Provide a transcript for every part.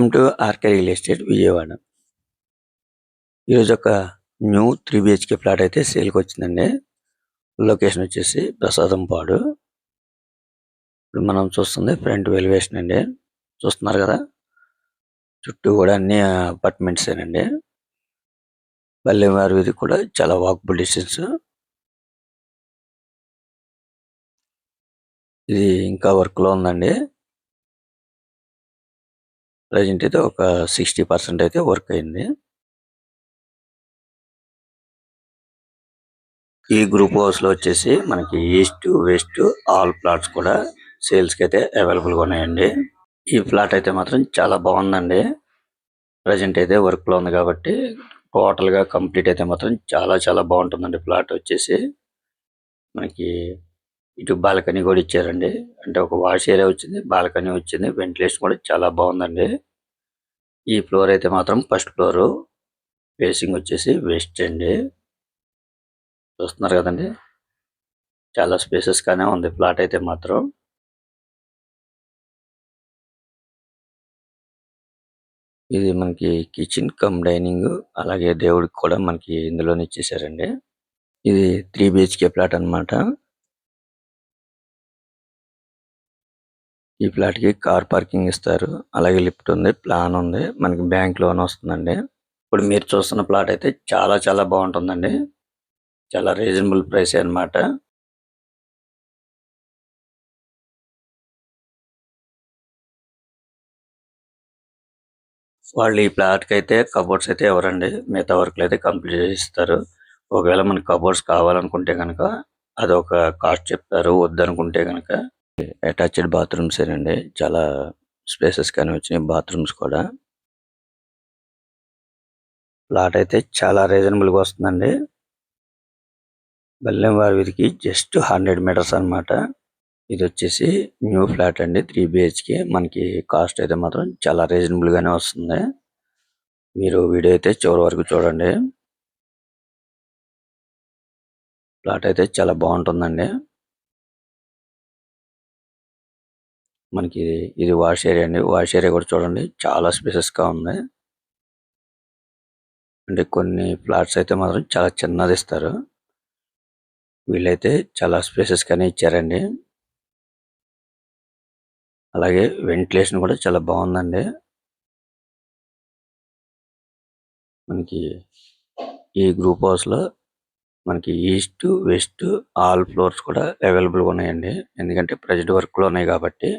Welcome to RK real estate Vijayawada ఈరోజు ఒక new three BHK plot అయితే సేల్కి వచ్చిందండి లొకేషన్ వచ్చేసి ప్రసాదం పాడు. ఇప్పుడు మనం చూస్తుంది ఫ్రంట్ వెలివేషన్ అండి. చూస్తున్నారు కదా? చుట్టూ కూడా అన్ని అపార్ట్మెంట్స్ ఏనండి. వీధి కూడా చాలా వాకబుల్ డిస్టెన్స్ ఇది ఇంకా వర్క్లో ఉందండి. ప్రజెంట్ అయితే ఒక సిక్స్టీ పర్సెంట్ అయితే వర్క్ అయింది. ఈ గ్రూప్ హౌస్లో వచ్చేసి మనకి ఈస్ట్ వెస్ట్ ఆల్ ప్లాట్స్ కూడా సేల్స్కి అయితే అవైలబుల్గా ఉన్నాయండి. ఈ ప్లాట్ అయితే మాత్రం చాలా బాగుందండి. ప్రజెంట్ అయితే వర్క్లో ఉంది కాబట్టి టోటల్గా కంప్లీట్ అయితే మాత్రం చాలా చాలా బాగుంటుందండి ప్లాట్ వచ్చేసి. మనకి ఇటు బాల్కనీ కూడా ఇచ్చారండి. అంటే ఒక వాష్ ఏరియా వచ్చింది బాల్కనీ వచ్చింది వెంటిలేషన్ కూడా చాలా బాగుందండి. ఈ ఫ్లోర్ అయితే మాత్రం ఫస్ట్ ఫ్లోర్. ఫేసింగ్ వచ్చేసి వెస్ట్ అండి. చూస్తున్నారు కదండి. చాలా స్పేసెస్గానే ఉంది ప్లాట్ అయితే మాత్రం. ఇది మనకి కిచెన్ కమ్ డైనింగ్ అలాగే దేవుడికి కూడా మనకి ఇందులోనే ఇచ్చేసారండి. ఇది త్రీ బిహెచ్కే ప్లాట్ అన్నమాట. ఈ ఫ్లాట్కి కార్ పార్కింగ్ ఇస్తారు. అలాగే లిఫ్ట్ ఉంది ప్లాన్ ఉంది. మనకి బ్యాంక్ లోన్ వస్తుందండి. ఇప్పుడు మీరు చూస్తున్న ప్లాట్ అయితే చాలా చాలా బాగుంటుందండి. చాలా రీజనబుల్ ప్రైస్ అన్నమాట. వాళ్ళు ఈ ప్లాట్కి అయితే కబోర్డ్స్ అయితే ఎవరండి? మిగతా వర్క్లు అయితే కంప్లీట్ చేసి ఇస్తారు ఒకవేళ మనకి కబోర్డ్స్ కావాలనుకుంటే కనుక అదొక కాస్ట్ చెప్తారు. వద్దనుకుంటే కనుక అటాచ్డ్ బాత్రూమ్స్ ఏనండి. చాలా స్పేసెస్ కానీ వచ్చినాయి. బాత్రూమ్స్ కూడా. ప్లాట్ అయితే చాలా రీజనబుల్గా వస్తుందండి. బల్లెం వారి వీధికి జస్ట్ హండ్రెడ్ మీటర్స్ అన్నమాట. ఇది వచ్చేసి న్యూ ఫ్లాట్ అండి. త్రీ బిహెచ్కే మనకి కాస్ట్ అయితే మాత్రం చాలా రీజనబుల్గానే వస్తుంది. మీరు వీడియో అయితే చివరి వరకు చూడండి. ప్లాట్ అయితే చాలా బాగుంటుందండి. మనకి ఇది వాష్ ఏరియా అండి. వాష్ ఏరియా కూడా చూడండి. చాలా స్పేసెస్గా ఉంది. అంటే కొన్ని ఫ్లాట్స్ అయితే మాత్రం చాలా చిన్నది ఇస్తారు. వీళ్ళైతే చాలా స్పేసెస్ గానే ఇచ్చారండి. అలాగే వెంటిలేషన్ కూడా చాలా బాగుందండి. మనకి ఈ గ్రూప్ హౌస్లో మనకి ఈస్ట్ వెస్ట్ ఆల్ ఫ్లోర్స్ కూడా అవైలబుల్గా ఉన్నాయండి. ఎందుకంటే ప్రజెంట్ వర్క్లో ఉన్నాయి కాబట్టి.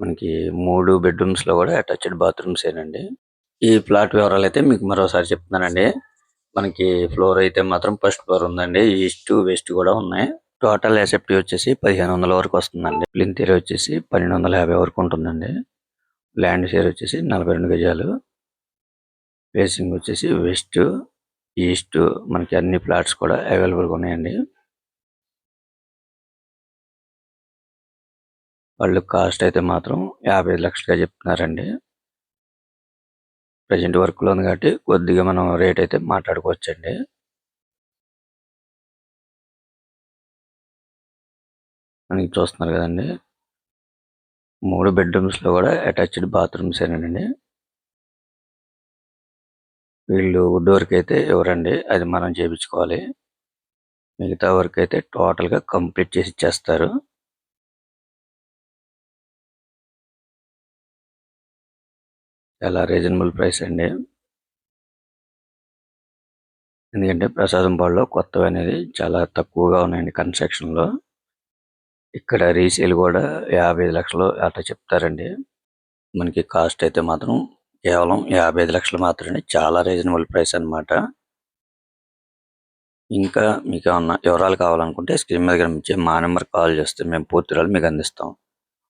మనకి మూడు బెడ్రూమ్స్లో కూడా అటాచ్డ్ బాత్రూమ్స్ ఏనండి ఈ ఫ్లాట్ వివరాలు అయితే మీకు మరోసారి చెప్తున్నానండి. మనకి ఫ్లోర్ అయితే మాత్రం ఫస్ట్ ఫ్లోర్ ఉందండి. ఈస్ట్ వెస్ట్ కూడా ఉన్నాయి. టోటల్ ఎసెప్టీ వచ్చేసి పదిహేను వందల వరకు వస్తుందండి. ప్లింత్ ఏరియా వచ్చేసి పన్నెండు వందల యాభై వరకు ఉంటుందండి. ల్యాండ్ షేర్ వచ్చేసి నలభై రెండు గజాలు. ఫేసింగ్ వచ్చేసి వెస్ట్ ఈస్ట్ మనకి అన్ని ఫ్లాట్స్ కూడా అవైలబుల్గా ఉన్నాయండి. వాళ్ళు కాస్ట్ అయితే మాత్రం యాభై లక్షలుగా చెప్తున్నారండి. ప్రజెంట్ వర్క్లో ఉంది కాబట్టి కొద్దిగా మనం రేట్ అయితే మాట్లాడుకోవచ్చండి. మనకి చూస్తున్నారు కదండి. మూడు బెడ్రూమ్స్లో కూడా అటాచ్డ్ బాత్రూమ్స్ ఏనండి. వీళ్ళు వుడ్ వర్క్ అయితే ఎవరండి? అది మనం చేయించుకోవాలి మిగతా వర్క్ అయితే టోటల్గా కంప్లీట్ చేసి ఇచ్చేస్తారు. చాలా రీజనబుల్ ప్రైస్ అండి. ఎందుకంటే ప్రసాదం పాడులో కొత్తవి అనేది చాలా తక్కువగా ఉన్నాయండి కన్స్ట్రక్షన్లో. ఇక్కడ రీసేల్ కూడా యాభై లక్షలు అట్లా చెప్తారండి. మనకి కాస్ట్ అయితే మాత్రం కేవలం యాభై ఐదు లక్షలు మాత్రమే చాలా రీజనబుల్ ప్రైస్ అన్నమాట. ఇంకా మీకు ఏమన్నా వివరాలు కావాలనుకుంటే స్క్రీన్ మీద కనిపించే మా నెంబర్ కాల్ చేస్తే మేము పూర్తి వివరాలు మీకు అందిస్తాం.